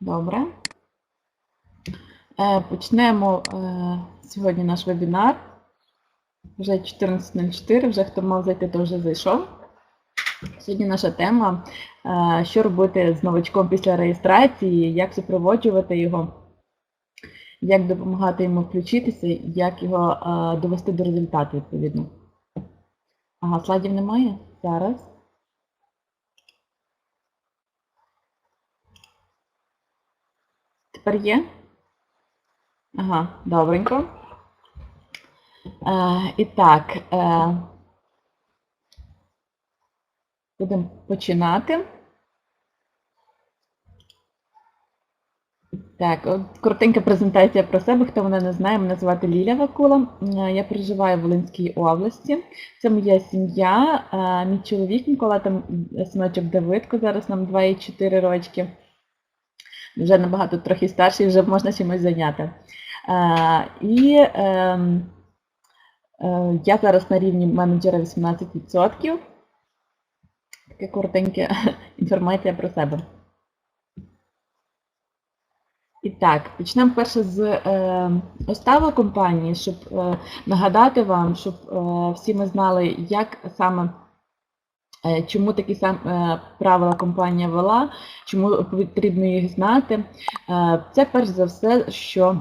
Добре. Е, Почнемо е, сьогодні наш вебінар. Вже 14.04, вже хто мав зайти, то вже зайшов. Сьогодні наша тема, е, що робити з новачком після реєстрації, як супроводжувати його, як допомагати йому включитися, як його довести до результату відповідно. Ага, слайдів немає? Зараз. Тепер є? Ага, добренько. Е, і так, е, будемо починати. Так, от коротенька презентація про себе. Хто мене не знає, мене звати Ліля Вакула. Е, Я проживаю в Волинській області. Це моя сім'я. Е, Мій чоловік Микола, там синочок Давидко, зараз нам 2,4 рочки. Вже набагато трохи старший, вже можна чимось зайняти. Е, І е, е, я зараз на рівні менеджера 18%. Таке коротеньке інформація про себе. І так, почнемо перше з е, уставу компанії, щоб е, нагадати вам, щоб е, всі ми знали, як саме, чому такі сам, е, правила компанія вела, чому потрібно їх знати. Е, це перш за все, що е,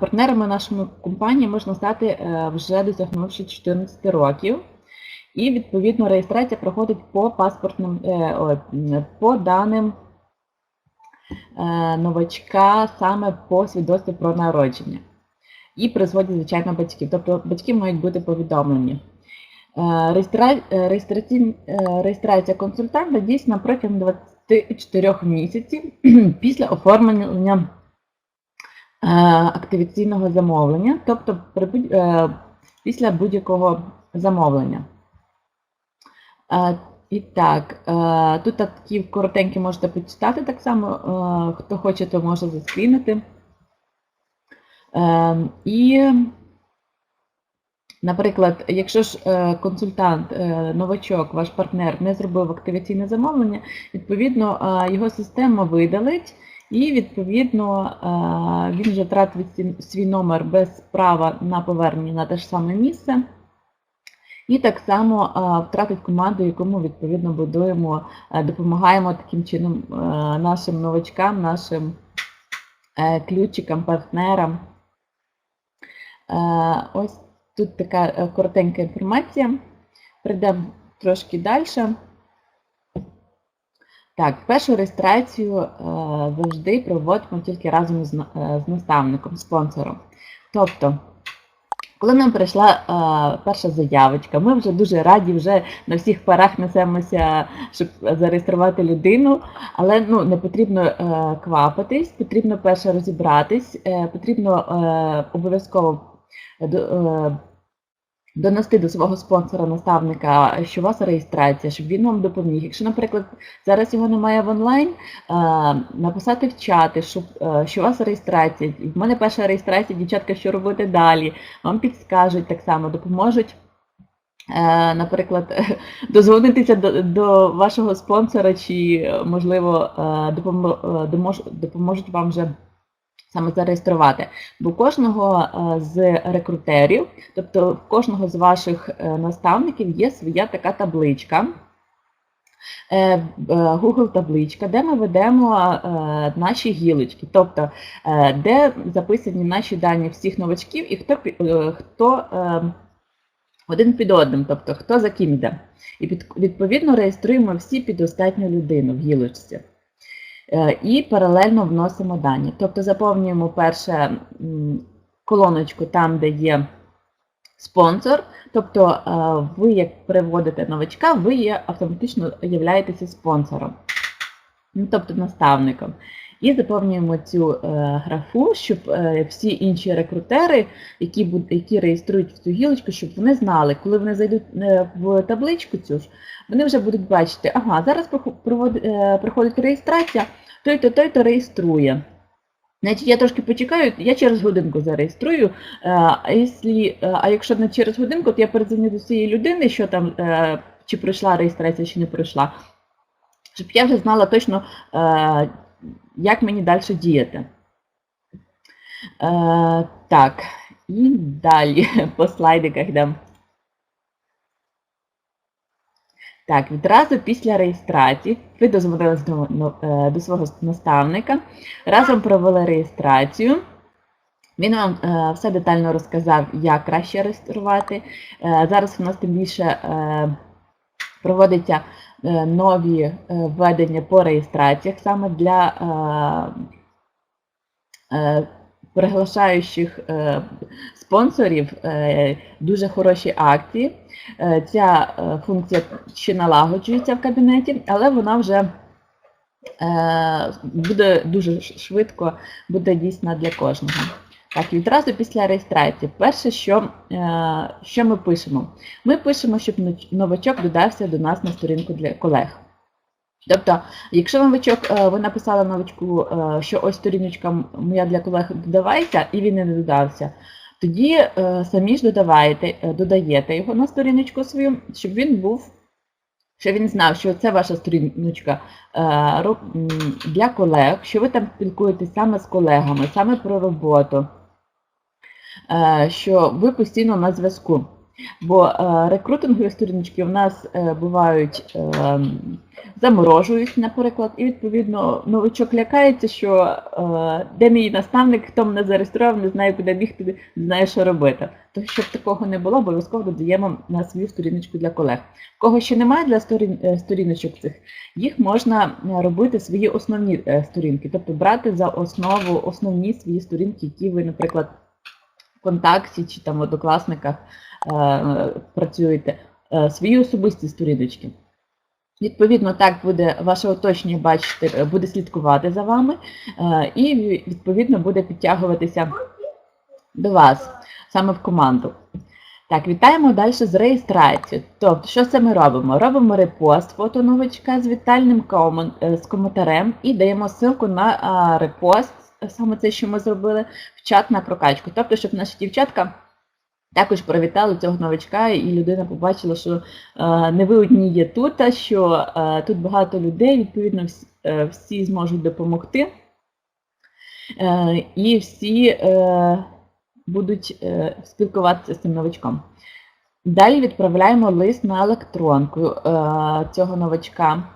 партнерами нашої компанії можна стати е, вже досягнувши 14 років. І відповідно реєстрація проходить по паспортним е, по даним е, новачка саме по свідоцтву про народження. І призводять, звичайно, батьків. Тобто батьки мають бути повідомлені. Реєстрація консультанта дійсна протягом 24 місяців після оформлення е, активаційного замовлення, тобто е, після будь-якого замовлення. Е, І так, е, тут такі коротенькі можете почитати так само. е, Хто хоче, то може заскрінити. Е, І, наприклад, якщо ж е, консультант, е, новачок, ваш партнер не зробив активаційне замовлення, відповідно, е, його система видалить, і відповідно він вже втратить свій- номер без права на повернення на те ж саме місце. І так само втратить команду, яку ми відповідно будуємо, допомагаємо таким чином нашим новачкам, нашим ключикам, партнерам. Ось тут така е, коротенька інформація. Прийдемо трошки далі. Так, першу реєстрацію е, завжди проводимо тільки разом з, е, з наставником, спонсором. Тобто, коли нам прийшла перша заявочка, ми вже дуже раді, вже на всіх парах несемося, щоб зареєструвати людину, але ну, не потрібно квапитись, потрібно перше розібратись, потрібно обов'язково донести до свого спонсора-наставника, що у вас реєстрація, щоб він вам допоміг. Якщо, наприклад, зараз його немає в онлайн, е, написати в чати, щоб, е, що у вас реєстрація. В мене перша реєстрація, дівчатка, що робити далі. Вам підскажуть так само, допоможуть. е, Наприклад, дозвонитися до, до вашого спонсора, чи, е, можливо, е, е, допоможуть вам вже саме зареєструвати. Бо кожного е, з рекрутерів, тобто кожного з ваших е, наставників є своя така табличка. е, е, Google табличка, де ми ведемо наші гілочки, тобто де записані наші дані всіх новачків і хто, хто один під одним, тобто хто за ким йде. І відповідно реєструємо всі під остатню людину в гілочці. Е, І паралельно вносимо дані. Тобто заповнюємо перше колоночку там, де є спонсор. Тобто е, ви, як переводите новачка, ви автоматично являєтеся спонсором, ну, тобто наставником. І заповнюємо цю е, графу, щоб е, всі інші рекрутери, які, які реєструють в цю гілочку, щоб вони знали, коли вони зайдуть е, в табличку цю ж, вони вже будуть бачити, ага, зараз прохо- проходить реєстрація, той-то, той-то реєструє. Значить, я трошки почекаю, я через годинку зареєструю. А якщо, а якщо не через годинку, то я передзвоню до цієї людини, що там, чи пройшла реєстрація, чи не пройшла. Щоб я вже знала точно, як мені далі діяти. Е, так, і далі по слайдиках йдемо. Так, відразу після реєстрації ви дозвонились до, ну, е, до свого наставника, разом провели реєстрацію. Він вам е, все детально розказав, як краще реєструвати. Е, зараз у нас тим більше проводяться е, нові е, введення по реєстраціях саме для е, е, приглашаючих е, спонсорів е, дуже хороші акції. Е, ця е, функція ще налагоджується в кабінеті, але вона вже е, буде дуже швидко буде дійсна для кожного. Так, відразу після реєстрації. Перше, що е, що ми пишемо? Ми пишемо, щоб новачок додався до нас на сторінку для колег. Тобто, якщо новачок, е, ви написали новачку, е, що ось сторіночка моя для колег додавається, і він не додався, тоді самі ж додаваєте, додаєте його на сторіночку свою, щоб він був, щоб він знав, що це ваша сторіночка для колег, що ви там спілкуєтесь саме з колегами, саме про роботу. Е, що ви постійно на зв'язку. Бо е, рекрутингові сторіночки у нас е, бувають заморожують, наприклад, і відповідно новичок лякається, що де мій наставник, хто мене зареєстрував, не знає, куди бігти, не знає, що робити. То щоб такого не було, обов'язково додаємо на свою сторіночку для колег. Кого ще немає для сторіночок цих, їх можна робити свої основні сторінки, тобто брати за основу основні свої сторінки, які ви, наприклад. ВКонтакті чи там в однокласниках е, працюєте, е, свої особисті сторіночки. Відповідно, так буде ваше оточення бачити, буде слідкувати за вами е, і, відповідно, буде підтягуватися до вас саме в команду. Так, вітаємо далі з реєстрацією. Тобто, що це ми робимо? Робимо репост фото новичка з вітальним коментарем і даємо ссылку на репост саме це, що ми зробили, в чат на прокачку. Тобто, щоб наші дівчатка також привітали цього новачка, і людина побачила, що е, не ви одні є тут, а що е, тут багато людей, відповідно, е, всі зможуть допомогти. І всі будуть спілкуватися з цим новачком. Далі відправляємо лист на електронку цього новачка.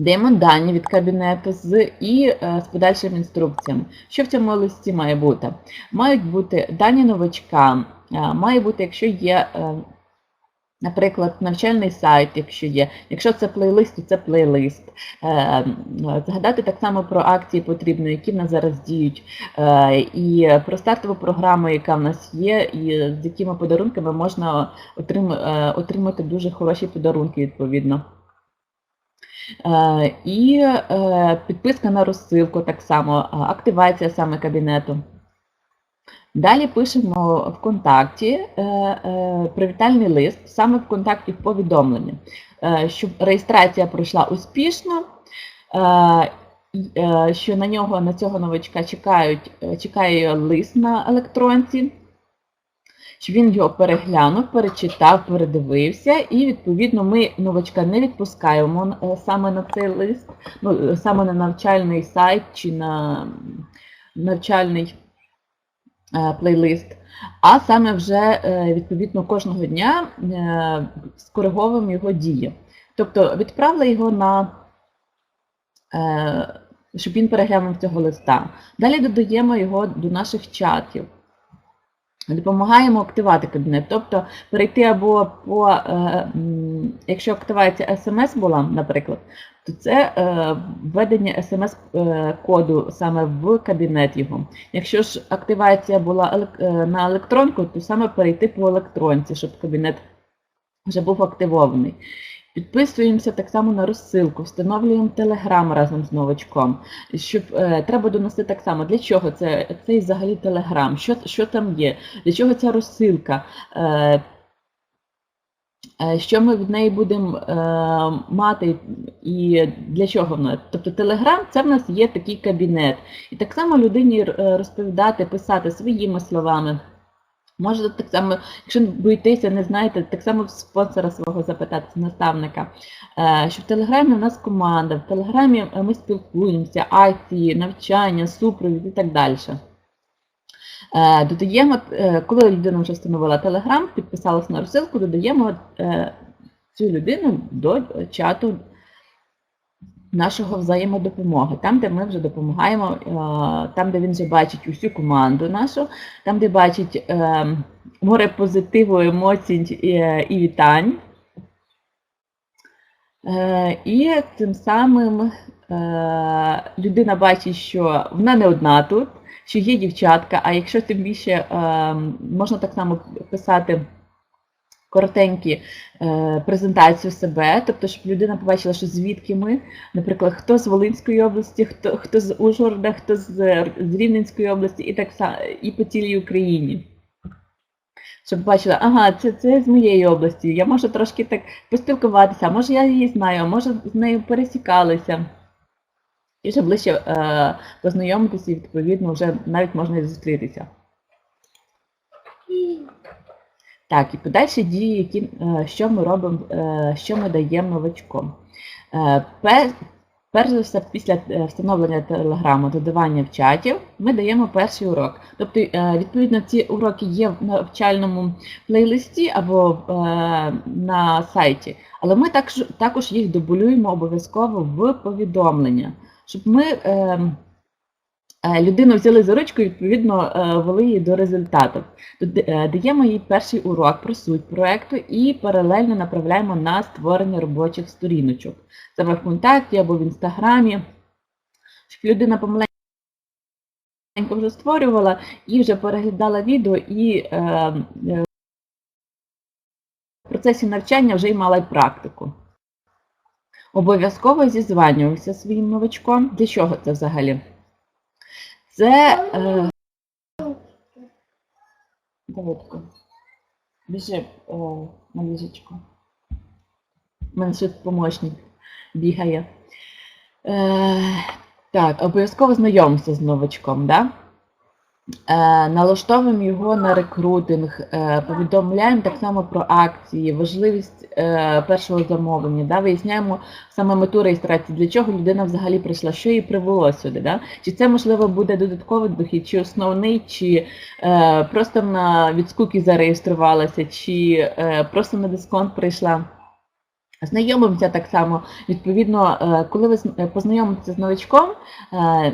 Даємо дані від кабінету з і е, з подальшими інструкціями. Що в цьому листі має бути? Мають бути дані новачка, е, має бути, якщо є, е, наприклад, навчальний сайт, якщо є, якщо це плейлист, то це плейлист. Згадати так само про акції потрібно, які в нас зараз діють, і про стартову програму, яка в нас є, і з якими подарунками можна отримати дуже хороші подарунки відповідно. Е, і е, підписка на розсилку так само, е, активація саме кабінету. Далі пишемо ВКонтакті привітальний лист, саме ВКонтакті в повідомленні, щоб реєстрація пройшла успішно, що на нього, на цього новачка чекають, чекає лист на електронці щоб він його переглянув, перечитав, передивився, і, відповідно, ми новачка не відпускаємо е, саме на цей лист, ну, саме на навчальний сайт чи на навчальний е, плейлист, а саме вже, е, відповідно, кожного дня скориговуємо його дії. Тобто відправили його на. Щоб він переглянув цього листа. Далі додаємо його до наших чатів. Допомагаємо активувати кабінет, тобто перейти або по, е, якщо активація смс була, наприклад, то це е, введення смс-коду е, саме в кабінет його. Якщо ж активація була на електронку, то саме перейти по електронці, щоб кабінет вже був активований. Підписуємося так само на розсилку, встановлюємо телеграм разом з новачком. Щоб е, Треба донести так само, для чого це цей взагалі телеграм, що що там є, для чого ця розсилка, е, е, що ми в неї будемо е, мати і для чого вона. Тобто телеграм це в нас є такий кабінет. І так само людині е, розповідати, писати своїми словами. Можете так само, якщо боїтеся, не знаєте, так само в спонсора свого запитати, наставника, е, що в Телеграмі у нас команда, в Телеграмі е, ми спілкуємося, акції, навчання, супровід і так далі. Е, Додаємо, коли людина вже встановила Телеграм, підписалася на розсилку, додаємо цю людину до чату нашого взаємодопомоги, там, де ми вже допомагаємо, е, там, де він вже бачить усю команду нашу, там, де бачить е, море позитиву, емоцій е, і вітань. І тим самим людина бачить, що вона не одна тут, що є дівчатка, а якщо тим більше можна так само писати коротенькі е, презентацію себе, тобто, щоб людина побачила, що звідки ми, наприклад, хто з Волинської області, хто, хто з Ужгорода, хто з, з Рівненської області, і так само і по цілій Україні. Щоб бачила, ага, це, це з моєї області, я можу трошки так поспілкуватися, а може я її знаю, а може з нею пересікалися. І вже ближче е, познайомитися і відповідно вже навіть можна і зустрітися. Так, і подальші дії, які, е, що ми робимо, е, що ми даємо новачкам. Е, Перш за все, після встановлення телеграму, додавання в чаті, ми даємо перший урок. Тобто, відповідно, ці уроки є в навчальному плейлисті або на сайті, але ми також, їх дублюємо обов'язково в повідомлення, щоб ми е, е, людину взяли за ручку і відповідно е, вели її до результату. Е, Даємо їй перший урок про суть проекту і паралельно направляємо на створення робочих сторіночок. Це в ВКонтакті або в Інстаграмі, щоб людина помаленьку вже створювала і вже переглядала відео і е, е, в процесі навчання вже й мала й практику. Обов'язково зізванювався своїм новачком. Для чого це взагалі? Це. Е, Давидко, біжи о, на ліжечко. У мене ще помощник бігає. Е, так, обов'язково знайомимося з новачком, да? Е, налаштовуємо його на рекрутинг, е, повідомляємо так само про акції, важливість е, першого замовлення, да? виясняємо саме мету реєстрації, для чого людина взагалі прийшла, що її привело сюди. Да? Чи це, можливо, буде додатковий дохід, чи основний, чи е, просто на від скуки зареєструвалася, чи е, просто на дисконт прийшла. Знайомимося так само. Відповідно, е, коли ви е, познайомитеся з новачком, е,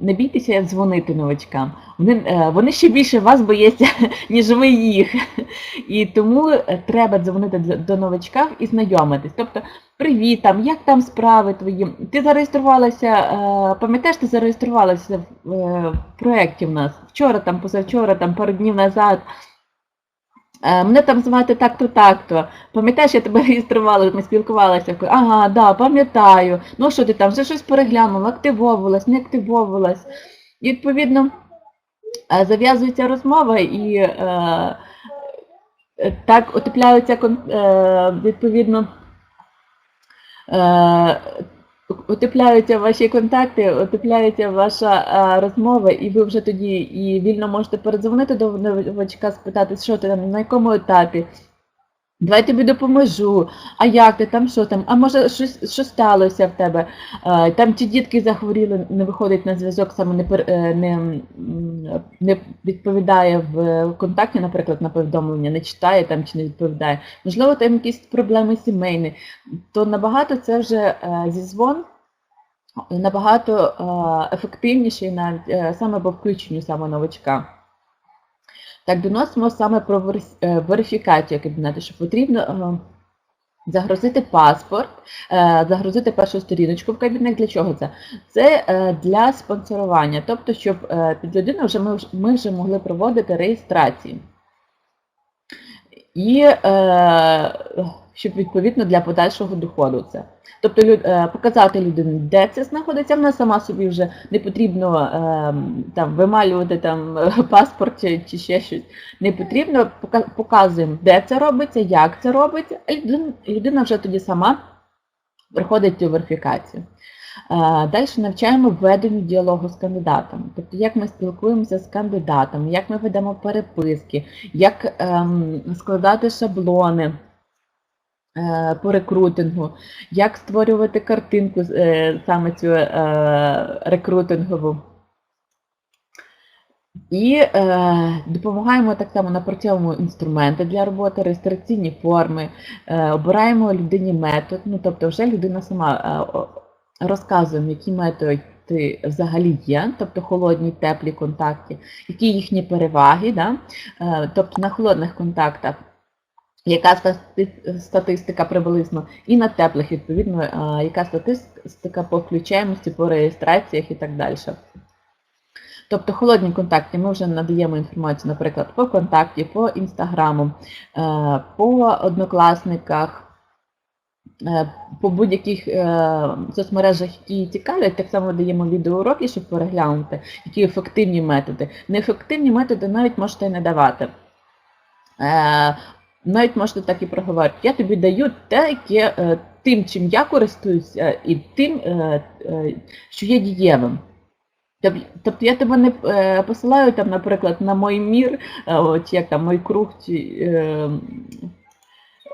не бійтеся дзвонити новачкам. Вони, вони ще більше вас бояться, ніж ви їх. І тому треба дзвонити до новачка і знайомитись. Тобто, привіт, там, як там справи твої? Ти зареєструвалася, пам'ятаєш, ти зареєструвалася в проєкті в нас вчора, там, позавчора, там, пару днів назад. Е, Мене там звати так-то, так-то. Пам'ятаєш, я тебе реєструвала, ми спілкувалися. Ага, да, пам'ятаю. Ну що ти там, вже щось переглянула, активовувалась, не активовувалась. І відповідно е, зав'язується розмова і е, так отепляються е, відповідно. Утепляються ваші контакти, утепляється ваша а, розмова, і ви вже тоді і вільно можете передзвонити до новачка, спитати, що ти там, на якому етапі. Давай тобі допоможу. А як ти там, що там? А може щось що сталося в тебе? Там ті дітки захворіли, не виходить на зв'язок, саме не, е, не, не відповідає в контакті, наприклад, на повідомлення, не читає там чи не відповідає. Можливо, там якісь проблеми сімейні, то набагато це вже е, зізвон набагато е, ефективніший навіть саме по включенню саме новачка. Так, доносимо саме про е, верифікацію кабінету, що потрібно е, загрузити паспорт, е, загрузити першу сторіночку в кабінет. Для чого це? Це для спонсорування, тобто, щоб під людину вже ми, ми вже могли проводити реєстрації. І щоб відповідно для подальшого доходу це. Тобто е, показати людині, де це знаходиться, вона сама собі вже не потрібно е, там вималювати там е, паспорт чи, чи ще щось. Не потрібно, показуємо, де це робиться, як це робиться, а людина, вже тоді сама приходить цю верифікацію. Далі навчаємо веденню діалогу з кандидатами. Тобто, як ми спілкуємося з кандидатами, як ми ведемо переписки, як ем, складати шаблони е, по рекрутингу, як створювати картинку е, саме цю е, рекрутингову. І е, допомагаємо так само на напрацьовуємо інструменти для роботи, реєстраційні форми, е, обираємо людині метод, ну тобто вже людина сама е, розказуємо, які методи взагалі є, тобто холодні, теплі контакти, які їхні переваги, да? Е, тобто на холодних контактах. Яка статистика приблизно, і на теплих, відповідно, яка статистика по включаємості, по реєстраціях і так далі. Тобто холодні контакти ми вже надаємо інформацію, наприклад, по контакті, по інстаграму, е, по однокласниках, е, по будь-яких е, соцмережах, які цікавлять, так само даємо відеоуроки, щоб переглянути, які ефективні методи. Неефективні методи навіть можете не давати. Навіть можете так і проговорити. Я тобі даю те, яке тим, чим я користуюся, і тим, що є дієвим. Тобто я тебе не е, посилаю, там, наприклад, на мой мір, е, чи як там мой круг, чи, е,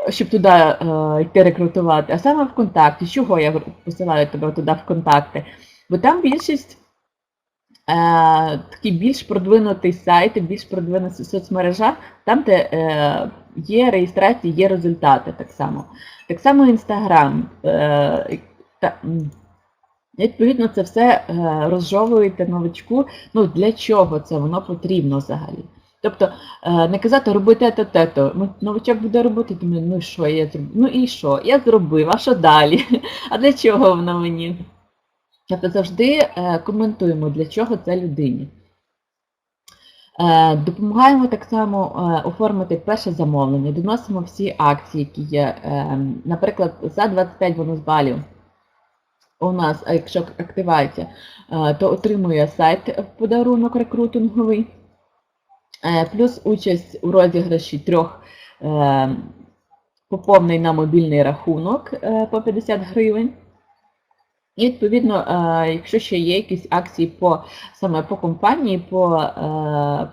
щоб туди йти рекрутувати, а саме в контакті. Чого я посилаю тебе туди в контакти? Бо там більшість такий більш продвинутий сайт, більш продвинута соцмережа, там, де є реєстрація, є результати так само. Так само Інстаграм. Відповідно, це все е, розжовуєте новичку. Ну для чого це воно потрібно взагалі? Тобто е, не казати робити те те ну, Новичок буде робити, думає, ну що я зробив? Ну і що? Я зробив, а що далі? А для чого воно мені? Тобто завжди е, коментуємо, для чого це людині. Допомагаємо так само оформити перше замовлення, доносимо всі акції, які є, наприклад, за 25 бонус балів у нас, якщо активація, е, то отримує сайт в подарунок рекрутинговий, е, плюс участь у розіграші трьох е, поповний на мобільний рахунок по 50 гривень. І, відповідно, якщо ще є якісь акції по саме по компанії, по,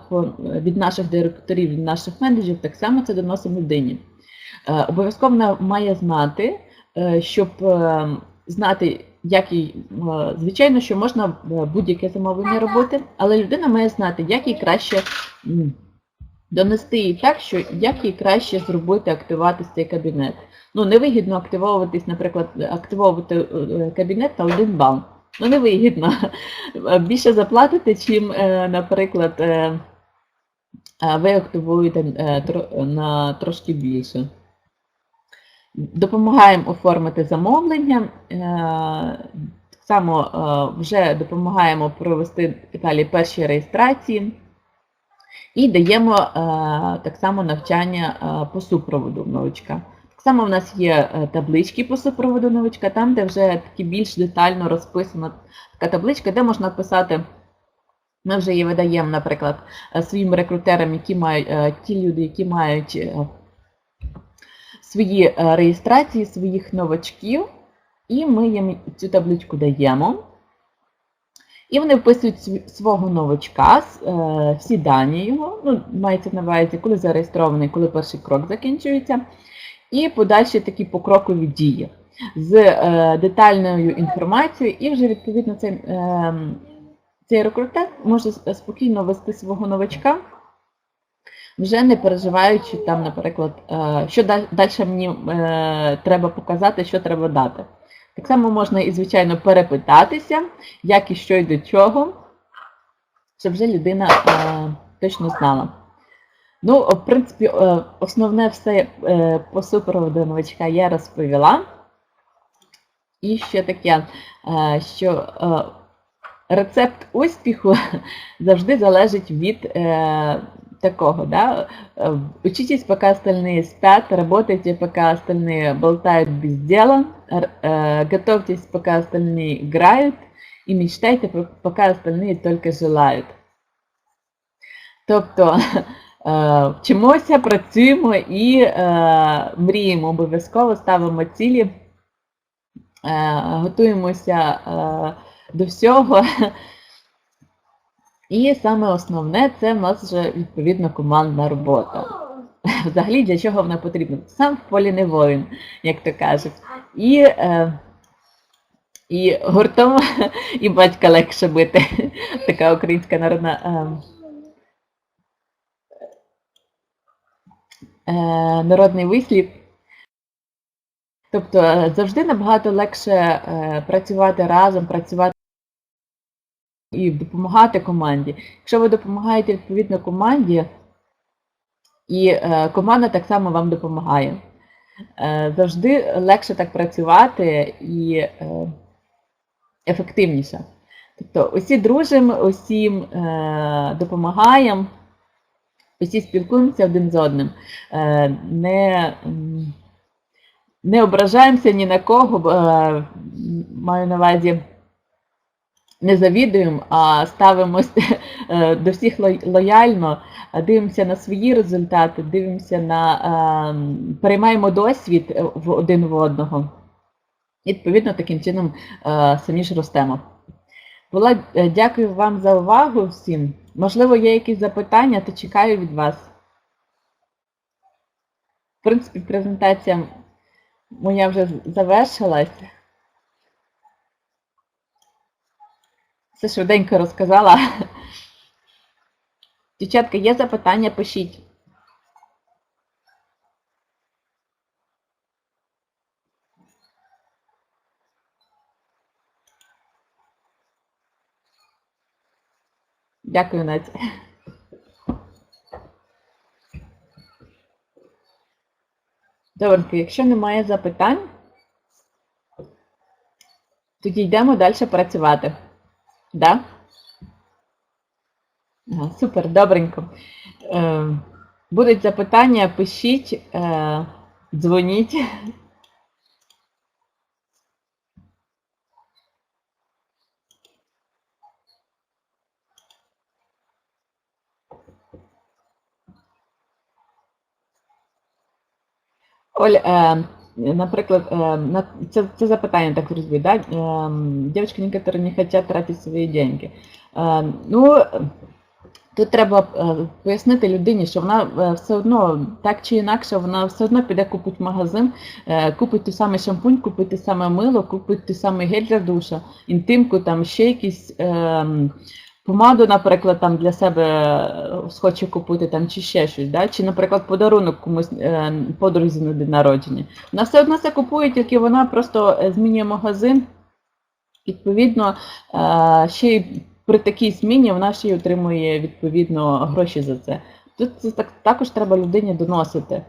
по, від наших директорів, від наших менеджерів, так само це доносимо людині. Обов'язково вона має знати, щоб знати, як їй, е, звичайно, що можна е, будь-яке замовлення робити, але людина має знати, як їй краще донести їй так, що як їй краще зробити, активувати цей кабінет. Ну, невигідно активовуватись, наприклад, активовувати е, кабінет на один бал. Ну, невигідно. Більше заплатити, чим, наприклад, ви активуєте на трошки більше. Допомагаємо оформити замовлення. Е, так само е, вже допомагаємо провести далі перші реєстрації і даємо е, так само навчання по супроводу новичка. Так само в нас є таблички по супроводу новичка, там, де вже такі більш детально розписана така табличка, де можна писати. Ми вже її видаємо, наприклад, своїм рекрутерам, які мають ті люди, які мають свої е, реєстрації своїх новачків, і ми їм цю табличку даємо. І вони вписують свого новачка, е, всі дані його, ну, мається на увазі, коли зареєстрований, коли перший крок закінчується, і подальші такі покрокові дії. З е, детальною інформацією, і вже, відповідно, цей цей рекрутер може спокійно вести свого новачка вже не переживаючи там, наприклад, е, що далі мені е, треба показати, що треба дати. Так само можна і, звичайно, перепитатися, як і що і до чого, щоб вже людина е, точно знала. Ну, в принципі, основне все по супроводу новачка я розповіла. І ще таке, що рецепт успіху завжди залежить від такого, да, э, учитесь, пока остальные спят, работайте, пока остальные болтают без дела, э, готовьтесь, пока остальные играют, і мечтайте, поки остальні тільки желають. Тобто э, вчимося, працюємо і мріємо обов'язково, ставимо цілі е, готуємося е, до всього. І саме основне це в нас вже відповідно командна робота. Взагалі для чого вона потрібна? Сам в полі не воїн, як то кажуть. І, е, і гуртом і батька легше бити. Така українська народна. Е, е, народний вислів. Тобто е, завжди набагато легше е, працювати разом, працювати і допомагати команді. Якщо ви допомагаєте відповідно команді, і е, команда так само вам допомагає. Е, завжди легше так працювати і е, ефективніше. Тобто усі дружимо, усім допомагаємо, усі спілкуємося один з одним. Не, не ображаємося ні на кого, маю на увазі, не завідуємо, а ставимося е, до всіх лояльно, дивимося на свої результати, дивимося на е, переймаємо досвід е, один в одного. Відповідно таким чином самі ж ростемо. Була, дякую вам за увагу всім. Можливо, є якісь запитання, то чекаю від вас. В принципі, презентація моя вже завершилась. Все швиденько розказала. Дівчатка, є запитання, пишіть. Дякую, Надя. Добренько, якщо немає запитань, тоді йдемо далі працювати. Да? Супер, добренько. Е, будуть запитання, пишіть, е, дзвоніть. Оль, е, наприклад, е, це, це запитання так розумію, да? Е, девочки некоторые не хотят тратить свої деньги. Е, ну, тут треба пояснити людині, що вона все одно, так чи інакше, вона все одно піде купить магазин, купить той самий шампунь, купить те саме мило, купить той самий гель для душа, інтимку, там ще якісь. Помаду, наприклад, там для себе е, схоче купити там чи ще щось, да? чи, наприклад, подарунок комусь е, подрузі на день народження. Вона все одно це купує, тільки вона просто е, змінює магазин. Відповідно, ще й при такій зміні вона ще й отримує відповідно гроші за це. Тут це так, також треба людині доносити.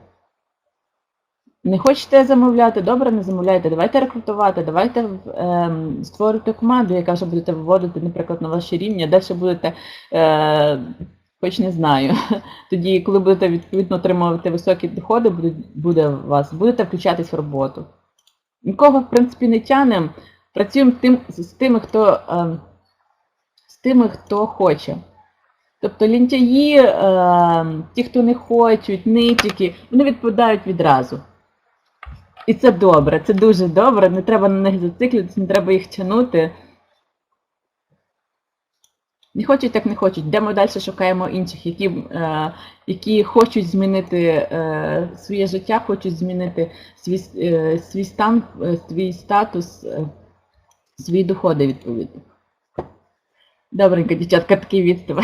Не хочете замовляти, добре, не замовляйте, давайте рекрутувати, давайте ем, створити команду, яка вже будете виводити, наприклад, на ваші рівні, далі будете, е, хоч не знаю, тоді, коли будете відповідно отримувати високі доходи, буде, буде у вас, будете включатись в роботу. Нікого, в принципі, не тянемо, працюємо тим, з тими, хто, ем, з тими, хто хоче. Тобто лінтяї, ем, ті, хто не хочуть, нитики, вони відповідають відразу. І це добре, це дуже добре, не треба на них зациклитися, не треба їх тягнути. Не хочуть, так не хочуть. Йдемо далі, шукаємо інших, які, е, які хочуть змінити е, своє життя, хочуть змінити свій, е, свій стан, е, свій статус, е, свої доходи відповідно. Добренько, дівчатка, такий відступ.